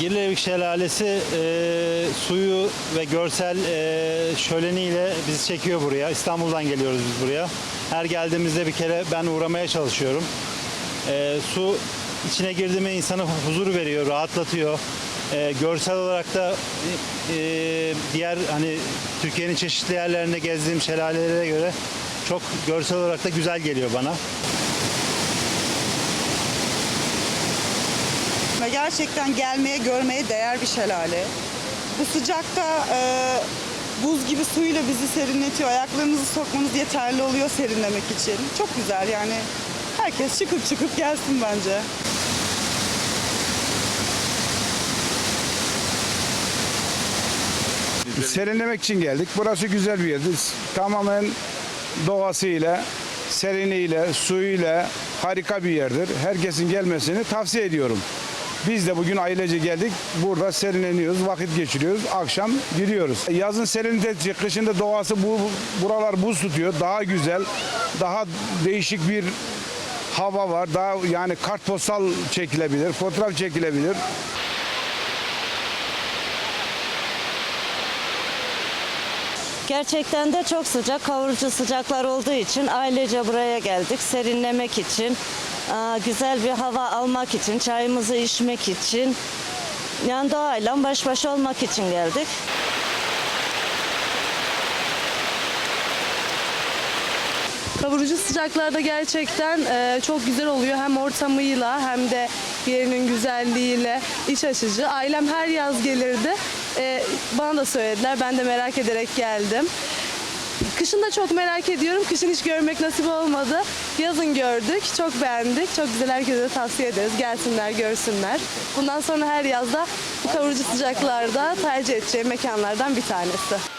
Girlevik Şelalesi e, suyu ve görsel e, şöleniyle bizi çekiyor buraya. İstanbul'dan geliyoruz biz buraya. Her geldiğimizde bir kere ben uğramaya çalışıyorum. E, su içine girdi mi insanı huzur veriyor, rahatlatıyor. E, görsel olarak da e, diğer hani Türkiye'nin çeşitli yerlerinde gezdiğim şelalelere göre çok görsel olarak da güzel geliyor bana. Ve gerçekten gelmeye, görmeye değer bir şelale. Bu sıcakta e, buz gibi suyla bizi serinletiyor. Ayaklarınızı sokmanız yeterli oluyor serinlemek için. Çok güzel yani. Herkes çıkıp çıkıp gelsin bence. Serinlemek için geldik. Burası güzel bir yerdir. Tamamen doğasıyla, seriniyle, suyuyla harika bir yerdir. Herkesin gelmesini tavsiye ediyorum. Biz de bugün ailece geldik. Burada serinleniyoruz, vakit geçiriyoruz. Akşam gidiyoruz. Yazın serinletecek, kışında doğası bu buralar buz tutuyor. Daha güzel, daha değişik bir hava var. Daha yani kartpostal çekilebilir, fotoğraf çekilebilir. Gerçekten de çok sıcak, kavurucu sıcaklar olduğu için ailece buraya geldik. Serinlemek için, güzel bir hava almak için, çayımızı içmek için, yani doğayla baş başa olmak için geldik. Kavurucu sıcaklarda gerçekten e, çok güzel oluyor. Hem ortamıyla hem de yerinin güzelliğiyle iç açıcı. Ailem her yaz gelirdi. E, bana da söylediler. Ben de merak ederek geldim. Kışın da çok merak ediyorum. Kışın hiç görmek nasip olmadı. Yazın gördük. Çok beğendik. Çok güzel herkese de tavsiye ederiz. Gelsinler, görsünler. Bundan sonra her yazda bu kavurucu sıcaklarda tercih edeceğim mekanlardan bir tanesi.